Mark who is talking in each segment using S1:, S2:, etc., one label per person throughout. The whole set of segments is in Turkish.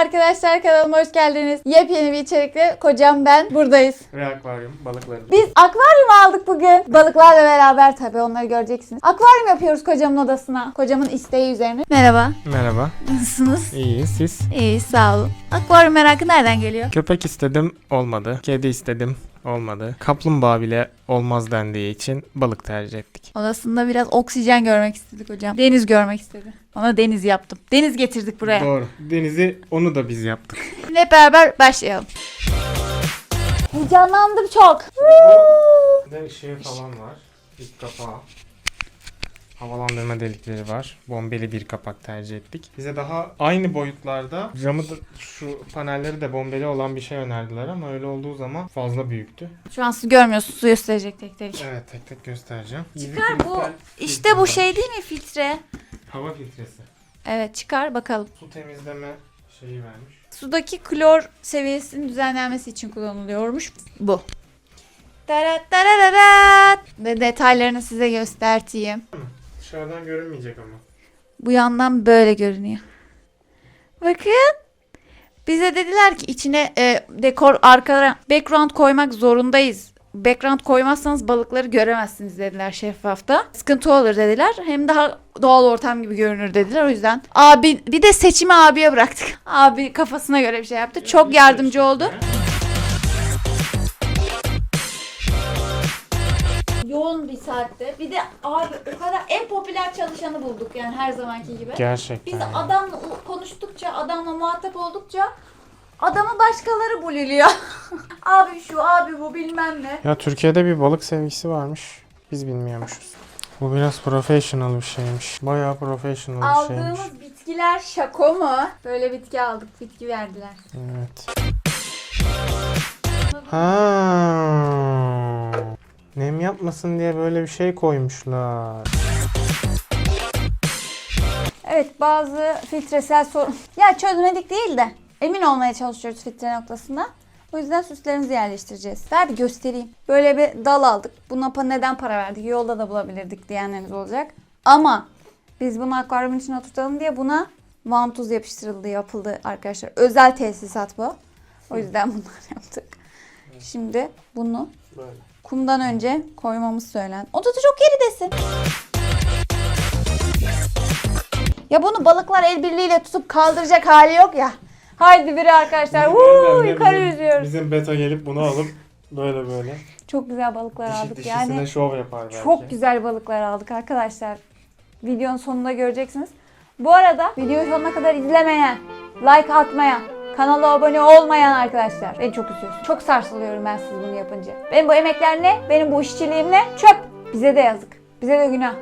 S1: arkadaşlar kanalıma hoş geldiniz. Yepyeni bir içerikle kocam ben buradayız.
S2: Ve akvaryum balıkları.
S1: Biz akvaryum aldık bugün. Balıklarla beraber tabii onları göreceksiniz. Akvaryum yapıyoruz kocamın odasına. Kocamın isteği üzerine. Merhaba.
S2: Merhaba.
S1: Nasılsınız?
S2: İyi siz?
S1: İyi sağ olun. Akvaryum merakı nereden geliyor?
S2: Köpek istedim olmadı. Kedi istedim olmadı. Kaplumbağa bile olmaz dendiği için balık tercih ettik.
S1: Odasında biraz oksijen görmek istedik hocam. Deniz görmek istedi. Ona deniz yaptım. Deniz getirdik buraya.
S2: Doğru. Denizi onu da biz yaptık.
S1: Şimdi hep beraber başlayalım. Heyecanlandım çok.
S2: Bir de ışığı falan var. İlk kapağı. Havalandırma delikleri var. Bombeli bir kapak tercih ettik. Bize daha aynı boyutlarda camı da şu panelleri de bombeli olan bir şey önerdiler ama öyle olduğu zaman fazla büyüktü.
S1: Şu an su görmüyorsunuz. Su gösterecek tek tek.
S2: Evet tek tek göstereceğim.
S1: Çıkar bu. İşte bu şey değil mi filtre?
S2: Hava filtresi.
S1: Evet çıkar bakalım.
S2: Su temizleme şeyi vermiş.
S1: Sudaki klor seviyesinin düzenlenmesi için kullanılıyormuş bu. Tarat tarararat. Ve detaylarını size göstereyim.
S2: Dışarıdan görünmeyecek ama.
S1: Bu yandan böyle görünüyor. Bakın. Bize dediler ki içine e, dekor arka background koymak zorundayız. Background koymazsanız balıkları göremezsiniz dediler şeffafta. Sıkıntı olur dediler. Hem daha doğal ortam gibi görünür dediler. O yüzden abi bir de seçimi abiye bıraktık. Abi kafasına göre bir şey yaptı. Çok yardımcı oldu. Yoğun saatte. Bir de abi o kadar en popüler çalışanı bulduk yani her zamanki gibi.
S2: Gerçekten.
S1: Biz adamla konuştukça, adamla muhatap oldukça adamı başkaları buliliyor. abi şu, abi bu bilmem ne.
S2: Ya Türkiye'de bir balık sevgisi varmış. Biz bilmiyormuşuz. Bu biraz professional bir şeymiş. Bayağı professional bir şeymiş.
S1: Aldığımız bitkiler şako mu? Böyle bitki aldık, bitki verdiler.
S2: Evet. Ha. Nem yapmasın diye böyle bir şey koymuşlar.
S1: Evet bazı filtresel sorun. Ya çözmedik değil de emin olmaya çalışıyoruz filtre noktasında. O yüzden süslerimizi yerleştireceğiz. Ver bir göstereyim. Böyle bir dal aldık. Buna neden para verdik? Yolda da bulabilirdik diyenleriniz olacak. Ama biz bunu akvaryumun içine oturtalım diye buna vantuz yapıştırıldı, yapıldı arkadaşlar. Özel tesisat bu. O yüzden bunlar yaptık. Şimdi bunu
S2: Böyle.
S1: Kumdan önce koymamız söylen. O da çok geridesin. Ya bunu balıklar el birliğiyle tutup kaldıracak hali yok ya. Haydi biri arkadaşlar. Woo, yukarı yüzüyoruz.
S2: Bizim beta gelip bunu alıp böyle böyle.
S1: Çok güzel balıklar
S2: Dişi,
S1: aldık
S2: dişisine
S1: yani.
S2: şov yapar belki.
S1: Çok güzel balıklar aldık arkadaşlar. Videonun sonunda göreceksiniz. Bu arada videoyu sonuna kadar izlemeyen, like atmayan, kanala abone olmayan arkadaşlar beni çok üzüyorsun. Çok sarsılıyorum ben siz bunu yapınca. Benim bu emekler ne? Benim bu işçiliğim ne? Çöp. Bize de yazık. Bize de günah.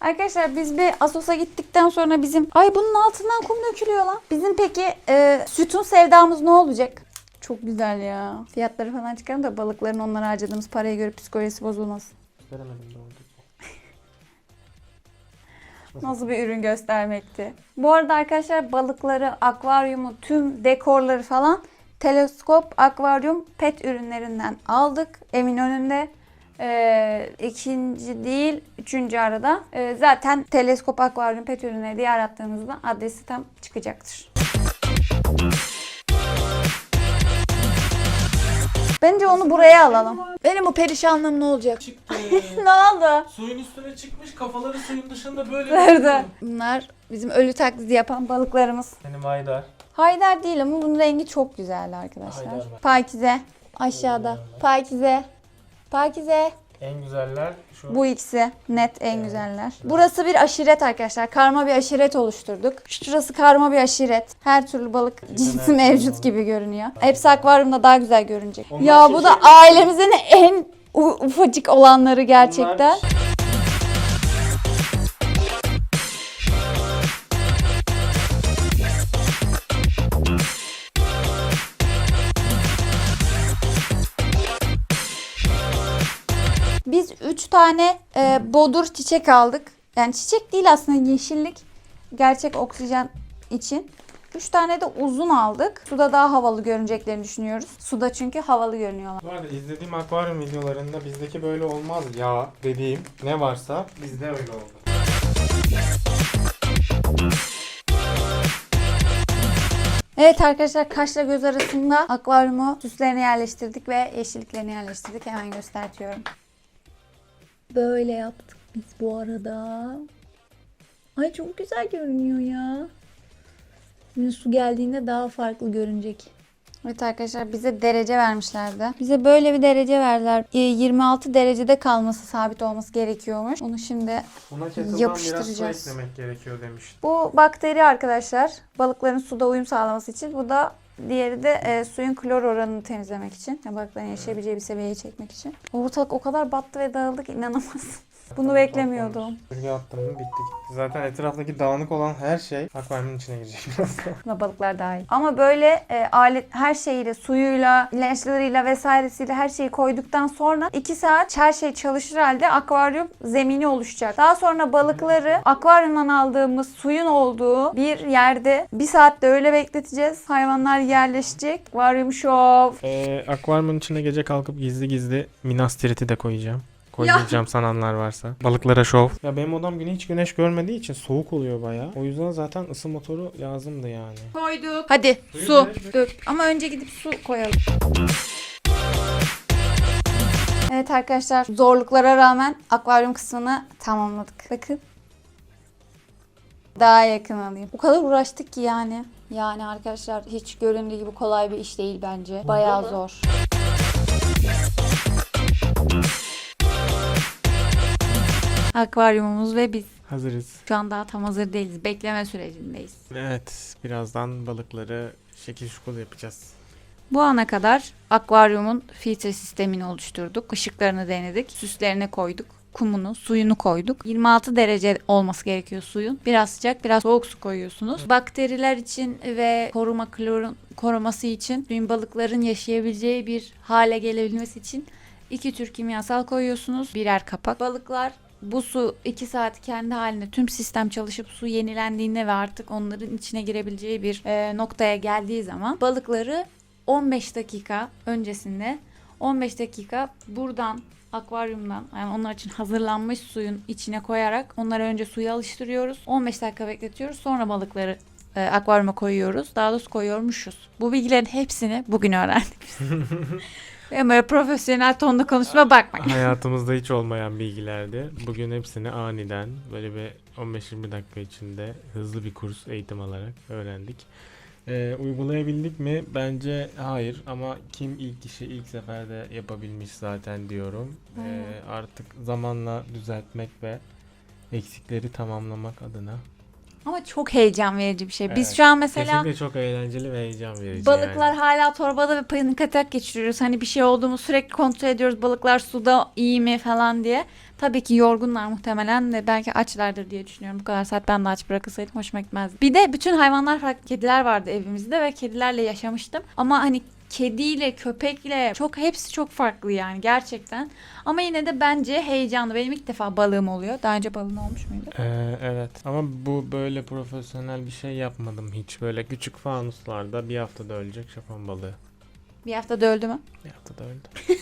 S1: Arkadaşlar biz bir Asos'a gittikten sonra bizim ay bunun altından kum dökülüyor lan. Bizim peki e, sütun sevdamız ne olacak? Çok güzel ya. Fiyatları falan çıkarım da balıkların onlara harcadığımız paraya göre psikolojisi bozulmasın.
S2: Gösteremedim doğru.
S1: Nasıl bir ürün göstermekti. Bu arada arkadaşlar balıkları, akvaryumu, tüm dekorları falan teleskop, akvaryum, pet ürünlerinden aldık. Emin önünde ikinci değil, üçüncü arada. Ee, zaten teleskop, akvaryum, pet ürünleri diye arattığınızda adresi tam çıkacaktır. Bence onu buraya alalım. Benim bu perişanlığım ne olacak?
S2: Çıktı.
S1: ne oldu?
S2: Suyun üstüne çıkmış kafaları suyun dışında böyle.
S1: Nerede? Bunlar bizim ölü taklidi yapan balıklarımız.
S2: Benim Haydar.
S1: Haydar değil ama bunun rengi çok güzeldi arkadaşlar.
S2: Haydar.
S1: Pakize aşağıda. Pakize. Pakize.
S2: En güzeller şu.
S1: Bu ikisi net en güzeller. Burası bir aşiret arkadaşlar. Karma bir aşiret oluşturduk. Şurası karma bir aşiret. Her türlü balık cinsi mevcut gibi görünüyor. Hepsi akvaryumda daha güzel görünecek.
S2: Onlar
S1: Ya bu da ailemizin en ufacık olanları gerçekten. Biz tane e, bodur çiçek aldık. Yani çiçek değil aslında yeşillik. Gerçek oksijen için. 3 tane de uzun aldık. Suda daha havalı görüneceklerini düşünüyoruz. Suda çünkü havalı görünüyorlar.
S2: Bu arada izlediğim akvaryum videolarında bizdeki böyle olmaz ya dediğim ne varsa bizde öyle oldu.
S1: Evet arkadaşlar kaşla göz arasında akvaryumu süslerini yerleştirdik ve yeşilliklerini yerleştirdik. Hemen gösteriyorum. Böyle yaptık biz bu arada. Ay çok güzel görünüyor ya. Şimdi su geldiğinde daha farklı görünecek. Evet arkadaşlar bize derece vermişlerdi. Bize böyle bir derece verdiler. E, 26 derecede kalması sabit olması gerekiyormuş. Onu şimdi
S2: Buna kettle'dan biraz su
S1: Yapıştıracağız.
S2: eklemek gerekiyor demişti.
S1: Bu bakteri arkadaşlar balıkların suda uyum sağlaması için. Bu da diğeri de e, suyun klor oranını temizlemek için. Yani balıkların yaşayabileceği bir seviyeye çekmek için. Ortalık o kadar battı ve dağıldı ki inanamazsın. Bunu beklemiyordum.
S2: Sürgü attım mı bitti gitti. Zaten etraftaki dağınık olan her şey akvaryumun içine girecek birazdan.
S1: Buna balıklar dahil. Ama böyle e, alet her şeyiyle, suyuyla, ilaçlarıyla vesairesiyle her şeyi koyduktan sonra 2 saat her şey çalışır halde akvaryum zemini oluşacak. Daha sonra balıkları akvaryumdan aldığımız suyun olduğu bir yerde bir saatte öyle bekleteceğiz. Hayvanlar yerleşecek. Akvaryum şov.
S2: Ee, akvaryumun içine gece kalkıp gizli gizli minas tiriti de koyacağım. Koymayacağım sananlar varsa. Balıklara şov. Ya benim odam güne hiç güneş görmediği için soğuk oluyor bayağı. O yüzden zaten ısı motoru lazımdı yani.
S1: Koyduk. Hadi
S2: Suyu
S1: su dök. Ama önce gidip su koyalım. Evet arkadaşlar zorluklara rağmen akvaryum kısmını tamamladık. Bakın. Daha yakın alayım. O kadar uğraştık ki yani. Yani arkadaşlar hiç göründüğü gibi kolay bir iş değil bence. Bayağı zor. Akvaryumumuz ve biz
S2: Hazırız.
S1: şu an daha tam hazır değiliz. Bekleme sürecindeyiz.
S2: Evet. Birazdan balıkları şekil şukul yapacağız.
S1: Bu ana kadar akvaryumun filtre sistemini oluşturduk. Işıklarını denedik. Süslerini koyduk. Kumunu, suyunu koyduk. 26 derece olması gerekiyor suyun. Biraz sıcak, biraz soğuk su koyuyorsunuz. Bakteriler için ve koruma klorun koruması için suyun balıkların yaşayabileceği bir hale gelebilmesi için iki tür kimyasal koyuyorsunuz. Birer kapak. Balıklar bu su 2 saat kendi halinde tüm sistem çalışıp su yenilendiğinde ve artık onların içine girebileceği bir e, noktaya geldiği zaman balıkları 15 dakika öncesinde 15 dakika buradan akvaryumdan yani onlar için hazırlanmış suyun içine koyarak onları önce suya alıştırıyoruz. 15 dakika bekletiyoruz. Sonra balıkları e, akvaryuma koyuyoruz. Daha doğrusu koyuyormuşuz. Bu bilgilerin hepsini bugün öğrendik böyle profesyonel tonda konuşma bakmayın.
S2: Hayatımızda hiç olmayan bilgilerdi. Bugün hepsini aniden böyle bir 15-20 dakika içinde hızlı bir kurs eğitim alarak öğrendik. Ee, uygulayabildik mi? Bence hayır ama kim ilk işi ilk seferde yapabilmiş zaten diyorum. Ee, artık zamanla düzeltmek ve eksikleri tamamlamak adına.
S1: Ama çok heyecan verici bir şey. Biz
S2: Evet.
S1: şu an mesela
S2: Kesinlikle çok eğlenceli ve heyecan verici
S1: Balıklar
S2: yani.
S1: hala torbada ve panik atak geçiriyoruz. Hani bir şey olduğunu sürekli kontrol ediyoruz. Balıklar suda iyi mi falan diye. Tabii ki yorgunlar muhtemelen de belki açlardır diye düşünüyorum. Bu kadar saat ben de aç bırakılsaydım hoşuma gitmezdi. Bir de bütün hayvanlar farklı. Kediler vardı evimizde ve kedilerle yaşamıştım. Ama hani kediyle, köpekle çok hepsi çok farklı yani gerçekten. Ama yine de bence heyecanlı. Benim ilk defa balığım oluyor. Daha önce balığın olmuş muydu?
S2: Ee, evet ama bu böyle profesyonel bir şey yapmadım hiç. Böyle küçük fanuslarda bir haftada ölecek Japon balığı.
S1: Bir haftada öldü mü?
S2: Bir haftada öldü.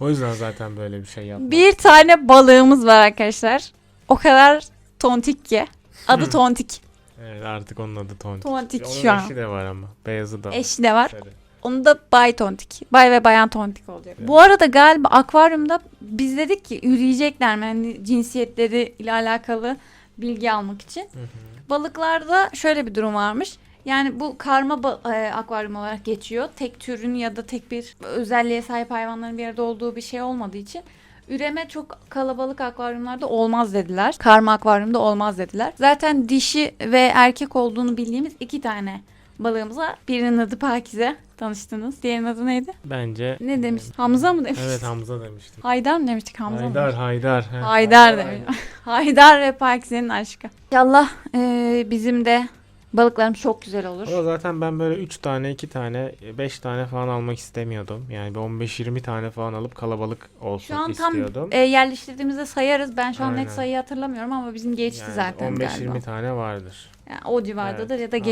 S2: o yüzden zaten böyle bir şey yapmadım.
S1: Bir tane balığımız var arkadaşlar. O kadar tontik ki. Adı tontik.
S2: Evet artık onun adı Tontik.
S1: Tontik
S2: Onun
S1: şu an.
S2: eşi de var ama. Beyazı da var.
S1: Eşi de var.
S2: Sarı.
S1: Onu da Bay Tontik. Bay ve Bayan Tontik olacak. Bu arada galiba akvaryumda biz dedik ki üreyecekler mi? Yani cinsiyetleri ile alakalı bilgi almak için.
S2: Hı hı.
S1: Balıklarda şöyle bir durum varmış. Yani bu karma e, akvaryum olarak geçiyor. Tek türün ya da tek bir özelliğe sahip hayvanların bir arada olduğu bir şey olmadığı için üreme çok kalabalık akvaryumlarda olmaz dediler. Karma akvaryumda olmaz dediler. Zaten dişi ve erkek olduğunu bildiğimiz iki tane balığımız var. Birinin adı Pakize. Tanıştınız. Diğerinin adı neydi?
S2: Bence.
S1: Ne demiş? Hamza mı demiş?
S2: Evet Hamza demiştim.
S1: Haydar mı demiştik Hamza mı?
S2: Haydar Haydar. he.
S1: Haydar demiş. Haydar ve Pakize'nin aşkı. İnşallah e, bizim de balıklarımız çok güzel olur.
S2: Ama zaten ben böyle 3 tane, 2 tane, 5 tane falan almak istemiyordum. Yani bir 15-20 tane falan alıp kalabalık olsun
S1: Şu an tam
S2: istiyordum.
S1: e, yerleştirdiğimizde sayarız. Ben şu an
S2: Aynen.
S1: net sayıyı hatırlamıyorum ama bizim geçti
S2: Yani
S1: zaten
S2: 15-20
S1: galiba.
S2: tane vardır.
S1: Yani o civardadır
S2: Evet,
S1: ya da
S2: aynen.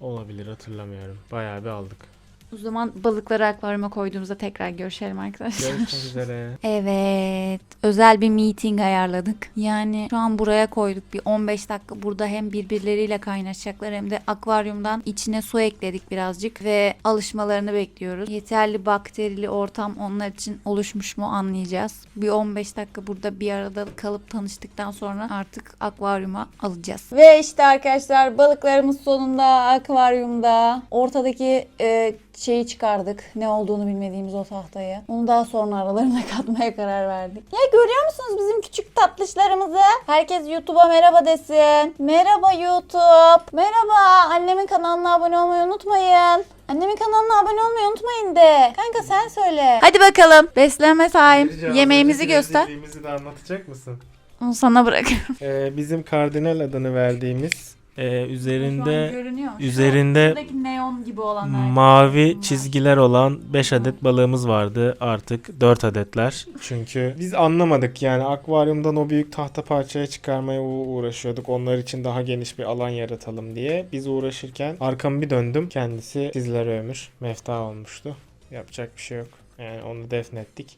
S2: Olabilir hatırlamıyorum. Bayağı bir aldık.
S1: O zaman balıkları akvaryuma koyduğumuzda tekrar görüşelim arkadaşlar.
S2: Görüşmek üzere.
S1: Evet. Özel bir meeting ayarladık. Yani şu an buraya koyduk. Bir 15 dakika burada hem birbirleriyle kaynaşacaklar hem de akvaryumdan içine su ekledik birazcık ve alışmalarını bekliyoruz. Yeterli bakterili ortam onlar için oluşmuş mu anlayacağız. Bir 15 dakika burada bir arada kalıp tanıştıktan sonra artık akvaryuma alacağız. Ve işte arkadaşlar balıklarımız sonunda akvaryumda. Ortadaki e, şeyi çıkardık. Ne olduğunu bilmediğimiz o tahtayı. Onu daha sonra aralarına katmaya karar verdik. Ya görüyor musunuz bizim küçük tatlışlarımızı? Herkes YouTube'a merhaba desin. Merhaba YouTube. Merhaba. Annemin kanalına abone olmayı unutmayın. Annemin kanalına abone olmayı unutmayın de. Kanka sen söyle. Hadi bakalım. Beslenme time. Yemeğimizi göster.
S2: de anlatacak mısın?
S1: Onu sana bırakıyorum.
S2: Ee, bizim kardinal adını verdiğimiz e, üzerinde
S1: görünüyor.
S2: üzerinde
S1: Şuradaki neon gibi olanlar.
S2: mavi çizgiler olan 5 adet balığımız vardı. Artık 4 adetler. Çünkü biz anlamadık yani akvaryumdan o büyük tahta parçaya çıkarmaya uğraşıyorduk. Onlar için daha geniş bir alan yaratalım diye. Biz uğraşırken arkamı bir döndüm. Kendisi sizlere ömür. Mefta olmuştu. Yapacak bir şey yok. Yani onu defnettik.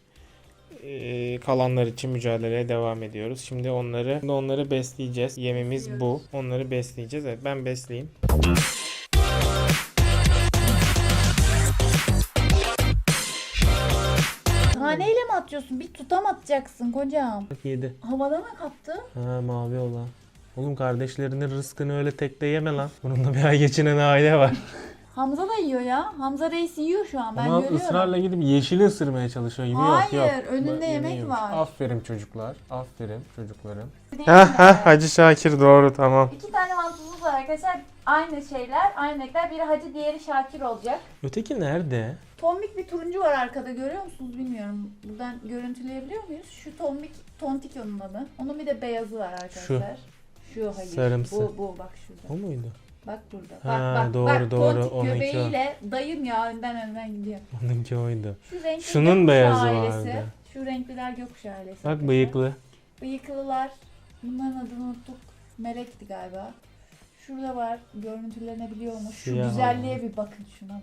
S2: Ee, kalanlar için mücadeleye devam ediyoruz. Şimdi onları onları besleyeceğiz. Yemimiz bu. Onları besleyeceğiz. Evet ben besleyeyim.
S1: Taneyle mi atıyorsun? Bir tutam atacaksın kocam.
S2: Bak yedi.
S1: Havada mı kaptı?
S2: Ha mavi olan. Oğlum kardeşlerinin rızkını öyle tekte yeme lan. Bununla bir ay geçinen aile var.
S1: Hamza da yiyor ya. Hamza Reis yiyor şu an ben
S2: Ama
S1: görüyorum.
S2: ısrarla gidip yeşili ısırmaya çalışıyor gibi
S1: Hayır,
S2: yok yok.
S1: önünde yemek
S2: yemiyormuş.
S1: var.
S2: Aferin çocuklar. Aferin çocuklarım.
S1: Değil mi?
S2: Hacı Şakir doğru tamam.
S1: İki tane mantımız var arkadaşlar. Aynı şeyler, aynı renkler. Biri Hacı, diğeri Şakir olacak.
S2: Öteki nerede?
S1: Tombik bir turuncu var arkada görüyor musunuz bilmiyorum. Buradan görüntüleyebiliyor muyuz? Şu tombik, tontik onun adı. Onun bir de beyazı var arkadaşlar. Şu, hayır.
S2: Sarımsı.
S1: Bu, bu bak şurada.
S2: O muydu?
S1: Bak burada.
S2: Ha,
S1: bak bak
S2: doğru,
S1: bak.
S2: doğru.
S1: Tontik
S2: Onunki
S1: göbeğiyle dayım ya önden önden gidiyor.
S2: Onunki oydu.
S1: Şu renkli
S2: Şunun
S1: gökkuşağı
S2: beyazı
S1: ailesi.
S2: vardı.
S1: Şu renkliler gökkuşağı ailesi.
S2: Bak
S1: arkadaşlar.
S2: bıyıklı.
S1: Bıyıklılar. Bunların adını unuttuk. Melek'ti galiba. Şurada var. Görüntülenebiliyor mu? Şu
S2: Siyah
S1: güzelliğe bir bakın şuna bak.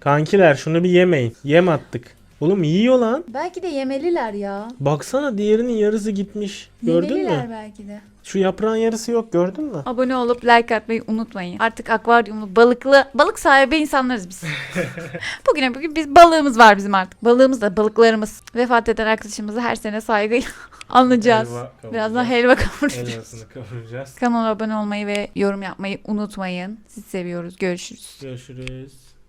S2: Kankiler şunu bir yemeyin. Yem attık. Oğlum yiyor lan.
S1: Belki de yemeliler ya.
S2: Baksana diğerinin yarısı gitmiş. Gördün
S1: yemeliler
S2: mü?
S1: belki de.
S2: Şu yaprağın yarısı yok gördün mü?
S1: Abone olup like atmayı unutmayın. Artık akvaryumlu balıklı balık sahibi insanlarız biz. Bugüne bugün biz balığımız var bizim artık. Balığımız da balıklarımız. Vefat eden arkadaşımızı her sene saygıyla anlayacağız.
S2: Helva kavuracağız.
S1: Birazdan helva kavuracağız.
S2: Helvasını kavuracağız.
S1: Kanala abone olmayı ve yorum yapmayı unutmayın. Sizi seviyoruz. Görüşürüz.
S2: Görüşürüz.